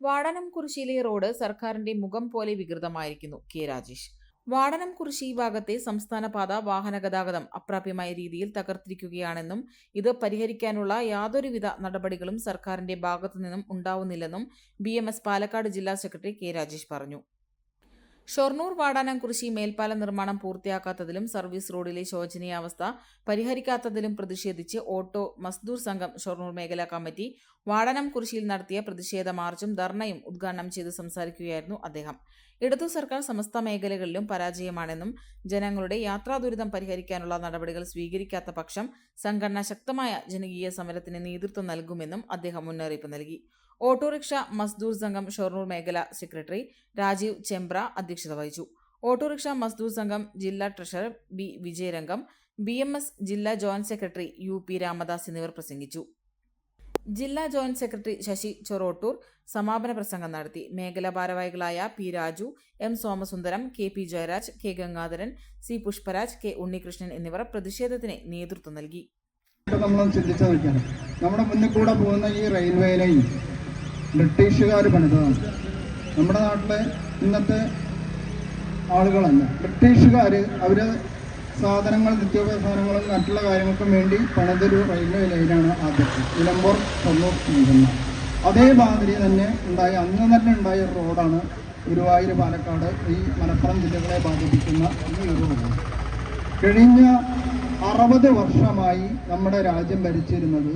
Vadanam കുറിശിയിലെ road സർക്കാരിന്റെ മുഖം പോലെ വികൃതമായിരിക്കുന്നു കെ രാജേഷ്. വാടനം കുറിശി ഭാഗത്തെ സംസ്ഥാന പാത വാഹന ഗതാഗതം അപ്രാപ്യമായ രീതിയിൽ തകർത്തിരിക്കുകയാണെന്നും ഇത് പരിഹരിക്കാനുള്ള യാതൊരുവിധ നടപടികളും സർക്കാരിന്റെ ഭാഗത്തു നിന്നും ഉണ്ടാവുന്നില്ലെന്നും ബി പാലക്കാട് ജില്ലാ സെക്രട്ടറി കെ രാജേഷ് പറഞ്ഞു. ഷൊർണൂർ വാടാനംകുറിശി മേൽപ്പാല നിർമ്മാണം പൂർത്തിയാക്കാത്തതിലും സർവീസ് റോഡിലെ ശോചനീയാവസ്ഥ പരിഹരിക്കാത്തതിലും പ്രതിഷേധിച്ച് ഓട്ടോ മസ്ദൂർ സംഘം ഷൊർണൂർ മേഖലാ കമ്മിറ്റി വാടാനംകുറിശിയിൽ നടത്തിയ പ്രതിഷേധ മാർച്ചും ധർണയും ഉദ്ഘാടനം ചെയ്ത് സംസാരിക്കുകയായിരുന്നു അദ്ദേഹം. ഇടതു സർക്കാർ സമസ്ത മേഖലകളിലും പരാജയമാണെന്നും ജനങ്ങളുടെ യാത്രാ ദുരിതം പരിഹരിക്കാനുള്ള നടപടികൾ സ്വീകരിക്കാത്ത പക്ഷം സംഘടന ശക്തമായ ജനകീയ സമരത്തിന് നേതൃത്വം നൽകുമെന്നും അദ്ദേഹം മുന്നറിയിപ്പ് നൽകി. ഓട്ടോറിക്ഷ മസ്ദൂർ സംഘം ഷൊർണൂർ മേഖല സെക്രട്ടറി രാജീവ് ചെമ്പ്ര അധ്യക്ഷത വഹിച്ചു. ഓട്ടോറിക്ഷ മസ്ദൂർ സംഘം ജില്ലാ treasurer B Vijayarangam B M S ജില്ലാ joint secretary U P Ramadas എന്നിവർ പ്രസംഗിച്ചു. ജില്ലാ ജോയിന്റ് സെക്രട്ടറി ശശി ചൊറോട്ടൂർ സമാപന പ്രസംഗം നടത്തി. മേഖലാ ഭാരവാഹികളായ P Raju M Somasundaram K P Jayaraj K Gangadharan C Pushparaj K Unnikrishnan എന്നിവർ പ്രതിഷേധത്തിന് നേതൃത്വം നൽകി. നമ്മൾ ചിന്തിച്ചു നോക്കിയാണ് നമ്മുടെ മുന്നിൽ കൂടെ പോകുന്ന ഈ റെയിൽവേ ലൈൻ ബ്രിട്ടീഷുകാർ പണിതതാണ്. നമ്മുടെ നാട്ടിലെ ഇന്നത്തെ ആളുകളല്ല. ബ്രിട്ടീഷുകാർ അവർ സാധനങ്ങൾ നിത്യോപയോഗ സാധനങ്ങളും മറ്റുള്ള കാര്യങ്ങൾക്കും വേണ്ടി പണിതൊരു റെയിൽവേ ലൈനാണ് ആദ്യത്തെ. നിലമ്പൂർ തൊണ്ണൂർ അതേ അതേമാതിരി തന്നെ ഉണ്ടായ അന്ന് തന്നെ ഉണ്ടായ റോഡാണ് ഗുരുവായൂർ പാലക്കാട്. ഈ മലപ്പുറം ജില്ലകളെ ബാധിപ്പിക്കുന്ന ഈ ഒരു റോഡ്. കഴിഞ്ഞ അറുപത് വർഷമായി നമ്മുടെ രാജ്യം ഭരിച്ചിരുന്നത്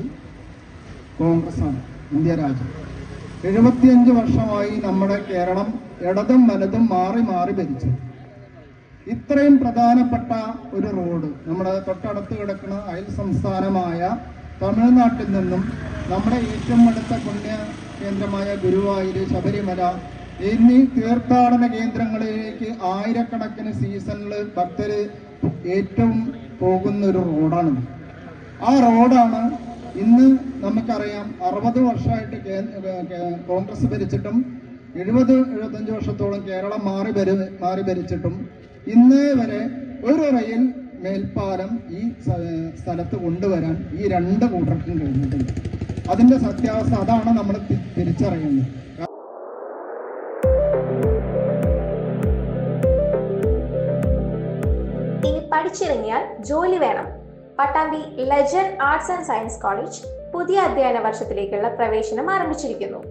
കോൺഗ്രസ്സാണ് ഇന്ത്യ രാജ്യം. എഴുപത്തിയഞ്ച് വർഷമായി നമ്മുടെ കേരളം ഇടതും വലതും മാറി മാറി ഭരിച്ചു. ഇത്രയും പ്രധാനപ്പെട്ട ഒരു റോഡ് നമ്മുടെ തൊട്ടടുത്ത് കിടക്കുന്ന അയൽ സംസ്ഥാനമായ തമിഴ്നാട്ടിൽ നിന്നും നമ്മുടെ ഏറ്റവും അടുത്ത പുണ്യ കേന്ദ്രമായ ഗുരുവായൂർ ശബരിമല എന്നീ തീർത്ഥാടന കേന്ദ്രങ്ങളിലേക്ക് ആയിരക്കണക്കിന് സീസണിൽ ഭക്തര് ഏറ്റവും പോകുന്ന ഒരു റോഡാണ് ആ റോഡാണ് ഇന്ന് നമുക്കറിയാം അറുപത് വർഷമായിട്ട് കോൺഗ്രസ് ഭരിച്ചിട്ടും എഴുപത് എഴുപത്തഞ്ച് വർഷത്തോളം കേരളം മാറി ഭരി മാറി ഭരിച്ചിട്ടും ഇന്നേ വരെ ഒരു റെയിൽ മേൽപ്പാലം ഈ സ്ഥലത്ത് കൊണ്ടുവരാൻ ഈ രണ്ട് കൂട്ടർക്കും കഴിഞ്ഞിട്ടില്ല. അതിന്റെ സത്യാവസ്ഥ അതാണ് നമ്മൾ തിരിച്ചറിയുന്നത്. പഠിച്ചിറങ്ങിയാൽ ജോലി വേണം. Pattambi legend arts and science college പുതിയ അധ്യയന വർഷത്തിലേക്കുള്ള പ്രവേശനം ആരംഭിച്ചിരിക്കുന്നു.